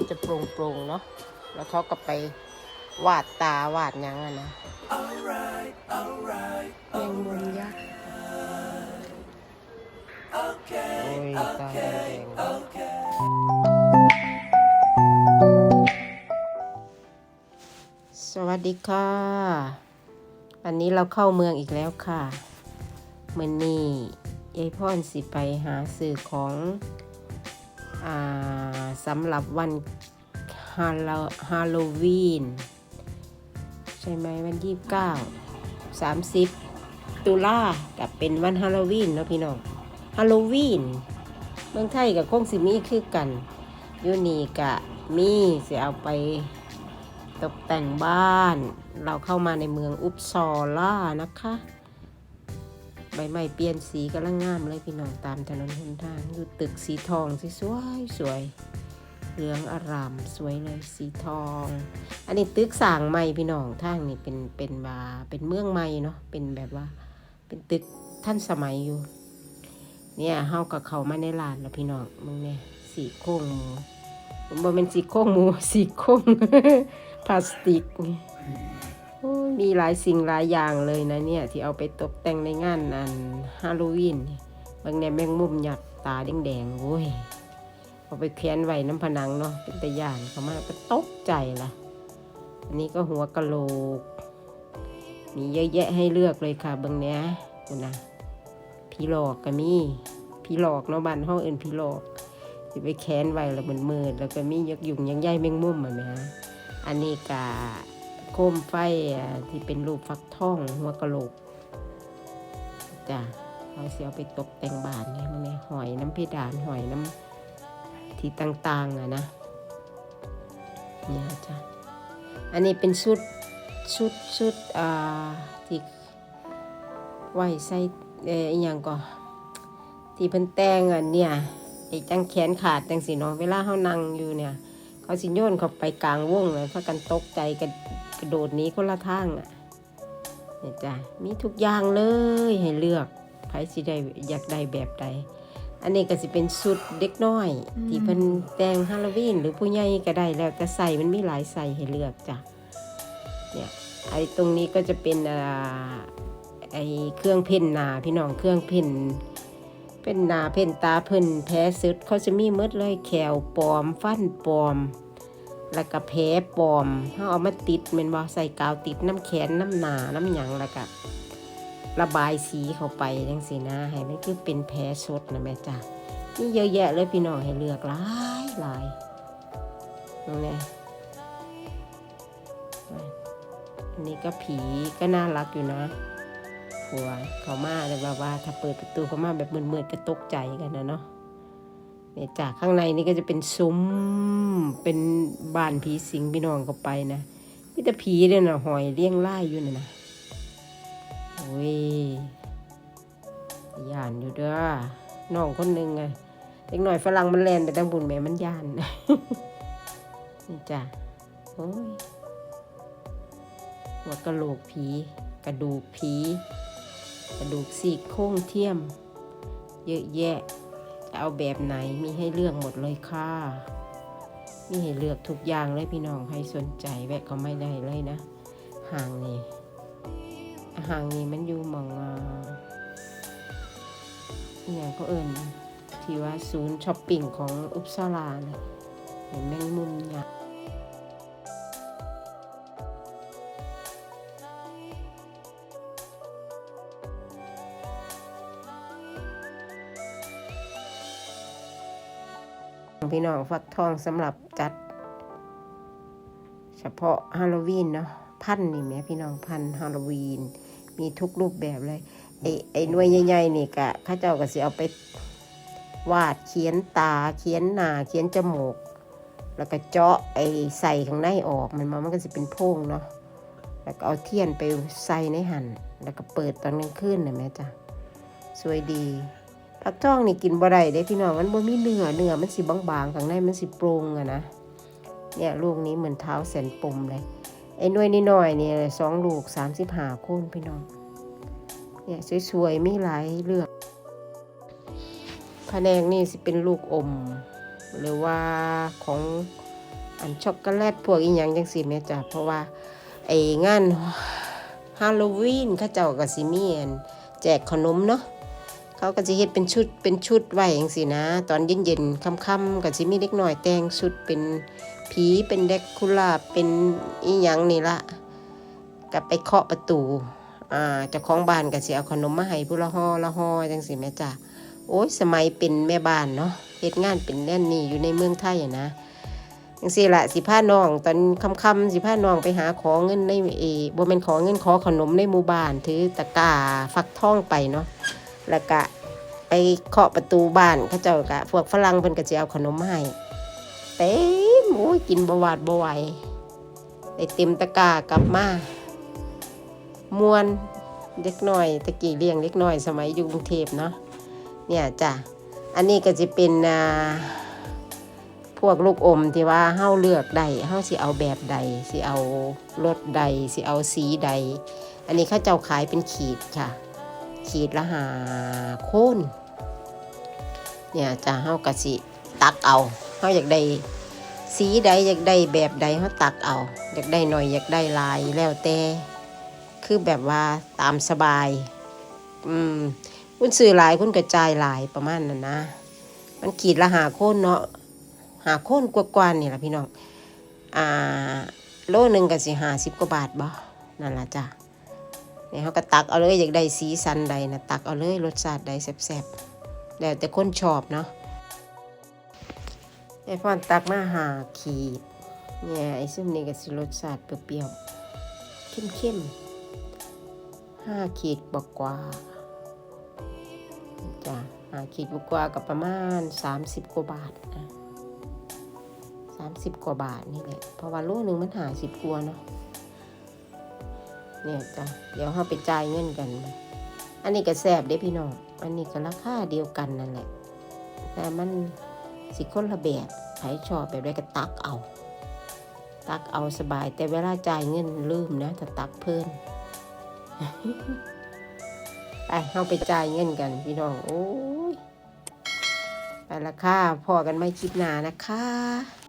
มันจะโปร่งๆเนาะแล้วเขาก็ไปวาดตาวาดยังอะนะแมงมุมยักษ์โอ้ยตาแดงสวัสดีค่ะ วันนี้เราเข้าเมืองอีกแล้วค่ะมื่อนี้ยายพ่อนสิไปหาสื่อของ อ่า สำหรับวันฮาโลวีนใช่ไหมวันที่เก้าสามสิบตุลากับเป็นวันฮาโลวีนเนาะพี่น้องฮาโลวีนเมืองไทยกับคงสิมีคือกันยูนีกะมีสิเอาไปตกแต่งบ้าน เราเข้ามาในเมืองอุปซอล่านะคะ ใบไม้เปลี่ยนสีกำลังงามเลยพี่น้องตามถนนหนทางอยู่ตึกสีทองสวยสวย เหลืองอารามสวยเลยสีทอง อันนี้ตึกสางใหม่พี่น้องทางนี่เป็นเป็นว่าเป็นเมืองใหม่เนาะเป็นแบบว่า เป็นตึกท่านสมัยอยู่ เนี่ยเฮากับเขามาในร้านแล้วพี่น้องมึงเนี่ยสีโค้งหมูบ่เป็นสีโค้งหมูสีโค้งพลาสติกมีหลายสิ่งหลายอย่างเลยนะเนี่ย ที่เอาไปตกแต่งในงานอันฮาโลวีนบางเนี่ยแมงมุมหยักตาแดงๆโว้ย เอาไปแขวนไว้น้ำผนังเนาะเป็นตะยานเขามาก็ตกใจละอันนี้ก็หัวกะโหลก มีเยอะแยะให้เลือกเลยค่ะเบางเนี้ยคุณนะผีหลอกก็มีผีหลอกเนาะบ้านห้องอื่นผีหลอกสิไปแขวนไว้แล้วมันมืดแล้วก็มียักยุงยักษ์ใยแมงมุมอะแม่อันนี้กะโคมไฟอะที่เป็นรูปฟักทองหัวกะโหลกจ้ะเราเสียเอาไปตกแต่งบ้านเนี่ยมันเนี่ยหอยน้ำเพดานหอยน้ำ ที่ต่างๆอะนะเนี่ยจ้ะอันนี้เป็นชุดชุดชุดอ่าที่ไว้ใส่เอ่ออย่างก็ที่เพิ่นแต่งอะเนี่ยไอ้จังแขนขาดจังสิเนาะเวลาเขานั่งอยู่เนี่ย เขาสิโยนเขาไปกลางวงเลยพากันตกใจกันกระโดดหนี้คนละทางอะเนี่ยจ้ะมีทุกอย่างเลยให้เลือกใครสิได้อยากได้แบบใด อันนี้ก็สิเป็นสุดเด็กน้อย ที่เพิ่นแต่งฮาโลวีนหรือผู้ใหญ่ก็ได้แล้วแต่ใส่มันมีหลายใส่ให้เลือกจ้ะเนี่ยไอ้ตรงนี้ก็จะเป็นอ่าไอ้เครื่องเพ่นหนาพี่น้องเครื่องเพ่นเป็นหนาเพ่นตาเพิ่นแผลสุดเขาจะมีหมดเลยแขวปลอม ฟันปลอม แล้วก็แผลปลอมเขาเอามาติดแมันบ่ใส่กาวติดน้ำแขนน้ำหนาน้ำหยังแล้วก็ ระบายสีเข้าไปจังสีนะให้มันคือเป็นแผลสดนะแม่จ้ะนี่เยอะแยะเลยพี่น้องให้เลือกหลายหลายนี่ไงอันนี้ก็ผีก็น่ารักอยู่นะผัวเขามาแต่ว่าว่า ถ้าเปิดประตูเขามาแบบมืดๆก็ตกใจกันนะเนาะเนี่ยจากข้างในนี่ก็จะเป็นซุ้มเป็นบ้านผีสิงพี่น้องเข้าไปนะมีแต่ผีเนี่ยนะหอยเลี้ยงไล่อยู่นะนะ โอ้ยย่านอยู่เด้อน้องคนหนึ่งไงเด็กหน่อยฝรั่งมันแลนไปตั้งบุญแม่มันย่านนี่จ้ะโอ้ยหัวกระโหลกผี กระดูกผี กระดูกสี่โครงเทียม เยอะแยะ จะเอาแบบไหนมีให้เลือกหมดเลยค่ะ มีให้เลือกทุกอย่างเลยพี่น้องให้สนใจแวะก็ไม่ได้เลยนะ ห่างนี่ ห่างนี่มันอยู่มองอ่าอหย่างก็เอิญที่ว่าศูนย์ช้อปปิ้งของอุปสราเลยเห็นแมงมุมยักษ์พี่น้องฟักทองสำหรับจัด เฉพาะฮาโลวีนเนาะพันนี่แม่พี่น้องพันฮาโลวีน มีทุกรูปแบบเลยไอ้ไอ้หน่วยใหญ่ๆนี่กะเข้าเจ้าก็สิเอาไปวาดเขียนตาเขียนหน้าเขียนจมูก แล้วก็เจาะไอ้ใส่ข้างในออกมันมามันก็จะเป็นโพรงเนาะแล้วก็เอาเทียนไปใส่ในหันแล้วก็เปิดตอนกลางคืนนะแม่จ้ะสวยดีผักทองนี่กินบ่ได้เด้พี่น้องมันบ่มีเนื้อเนื้อมันสิบางๆข้างในมันสิโปร่งอะนะเนี่ยลูกนี้เหมือนเท้าแสนปมเลย ไอ้น่วยนิดหน่อยเนี่ยสองลูกสามสิบห้าคนพี่น้องเนี่ยสวยๆมีหลายเลือกแผนงนี่สิเป็นลูกอม หรือว่าของอันช็อกโกแลตพวกอีหยังจังสิแม่จ้ะเพราะว่าไอ้งานฮาโลวีนเขาเจ้าก็สิมีอันแจกขนมเนาะเขาก็จะเฮ็ดเป็นชุดเป็นชุดไว้จังสินะ ตอนเย็นๆค่ำๆก็สิมีเด็กน้อยแต่งชุดเป็น ผีเป็นเด็กคุลาเป็นอีหยังนี่ละก็ไปเคาะประตูอ่าเจ้าของบ้านก็สิเอาขนมมาให้ผู้ละห่อละห่อจังสิแม่จ้ะโอ้ยสมัยเป็นแม่บ้านเนาะเฮ็ดงานเป็นแน่นนี่อยู่ในเมืองไทยอะนะจังซี่ละสิพาน้องตอนค่ำสิพาน้องไปหาขอเงินในเอบ่แม่นขอเงินขอขนมในหมู่บ้านถือตะกร้าฟักทองไปเนาะแล้วก็ไปเคาะประตูบ้านเขาเจ้าก็พวกฝรั่งเพิ่นก็สิเอาขนมมาให้เต็ม โอ้ยกินบ่หวาดบ่ไหวได้เต็มตะกร้ากลับมามวนเด็กน้อยตะกี้เลี้ยงเด็กน้อยสมัยอยู่กรุงเทพเนาะเนี่ยจ้ะอันนี้ก็จะเป็นพวกลูกอมที่ว่าเฮาเลือกใดเฮาสิเอาแบบใดสิเอารสใดสิเอาสีใด อันนี้เขาเจ้าขายเป็นขีดค่ะ ขีดละหาโคนเนี่ยจะเฮากะสิตักเอาเฮาอยากได้ สีใดอยากได้แบบใดเฮาตักเอา อยากได้หน่อยอยากได้ลายแล้วแต่คือแบบว่าตามสบาย อืมคุณซื้อหลายคุณกระจายหลายประมาณนั้นนะ มันขีดละหาโคนเนาะหาโคนกว่าๆนี่แหละพี่น้องอ่าโลหนึ่งก็สิหาสิบกว่าบาทบ่นั่นละจ้ะเนี่ยเขาก็ตักเอาเลยอยากได้สีสันใดนะตักเอาเลยรสชาติใดแซ่บๆแล้วแต่คนชอบเนาะ ไอ้พอนตักมาหาขีดเนี่ยไอซึ่งนี่ก็สิรสชาติเปรี้ยวๆเข้มๆห้าขีดบกกว่าจ้ะห้าขีดบกกว่ากับประมาณสามสิบกว่าบาทนะสามสิบกว่าบาทนี่แหละเพราะว่าโลหนึ่งมันหาสิบกว่าเนาะเนี่ยจ้ะเดี๋ยวเราไปจ่ายเงินกัน อันนี้ก็แซบเด้พี่น้อง อันนี้ก็ราคาเดียวกันนั่นแหละ แต่มัน สิคนละแบบใครชอบแบบใดก็ตักเอา ตักเอาสบาย แต่เวลาจ่ายเงินลืมนะถ้าตักเพิ่นไปเราไปจ่ายเงินกันพี่น้อง โอ้ย ไปละค่ะพอกันไม่คลิปหนานะคะ